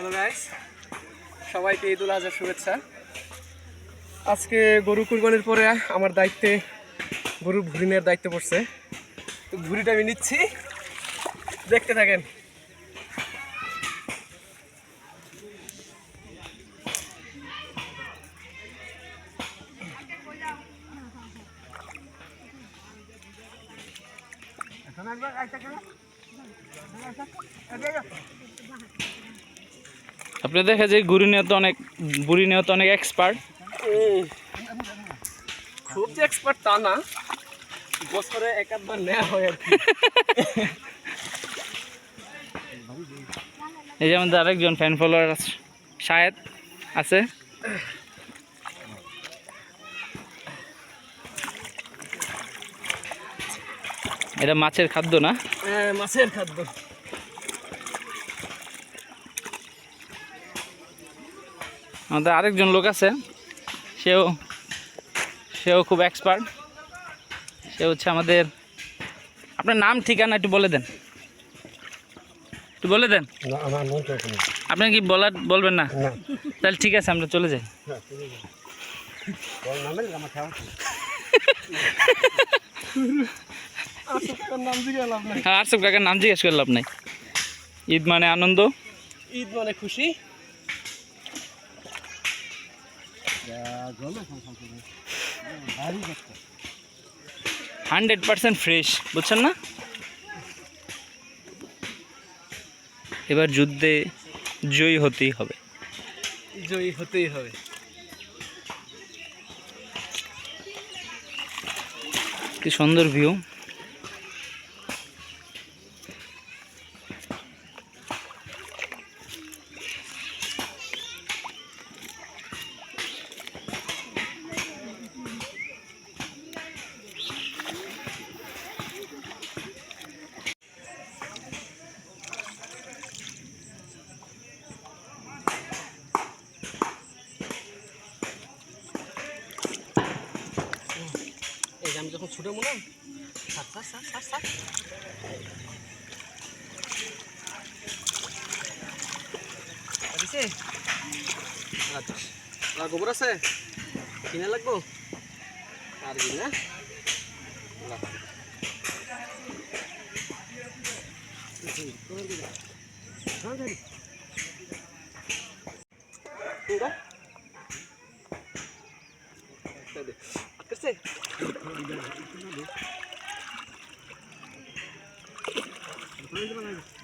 Hello guys সবাইকে ঈদ উল আজহার শুভেচ্ছা। আজকে গরু কুরবানির পরে আমার দায়িত্বে গরু ভুড়ি নেওয়ার দায়িত্ব পড়ছে। তো ভুড়িটা আমি নিচ্ছি। দেখতে থাকেন। আপনি দেখা যায় গুড়ি নিয়ে তো অনেক বুড়ি নিয়ে তো অনেক এক্সপার্ট খুব যে এক্সপার্ট তা না। বছরে এক আধবার নেওয়া হয় আর কি। এই যে আমাদের আরেকজন ফ্যান ফলোয়ার আছে শায়েদ আছে। এটা মাছের খাদ্য না? হ্যাঁ, মাছের খাদ্য। আমাদের আরেকজন লোক আছে। সেও সেও খুব এক্সপার্ট সে হচ্ছে আমাদের আপনার নাম ঠিকানা একটু বলে দেন। একটু বলে দেন। আপনি কি বলার বলবেন না? তাহলে ঠিক আছে আমরা চলে যাই। নাম জিজ্ঞাসা লাভ নাই হ্যাঁ আরসব কাকার নাম জিজ্ঞেস করলাম নাই ঈদ মানে আনন্দ। ঈদ মানে খুশি। হান্ড্রেড পার্সেন্ট ফ্রেশ বুঝছেন না? এবার যুদ্ধে জয়ী হতেই হবে। জয়ী হতেই হবে। কি সুন্দর ভিউ এই যে আমি যখন ছুটে মনে সাত সাত সাত সাত আচ্ছা গোবর আছে? কিনে লাগবো? আর কি না লাগ। Thank you.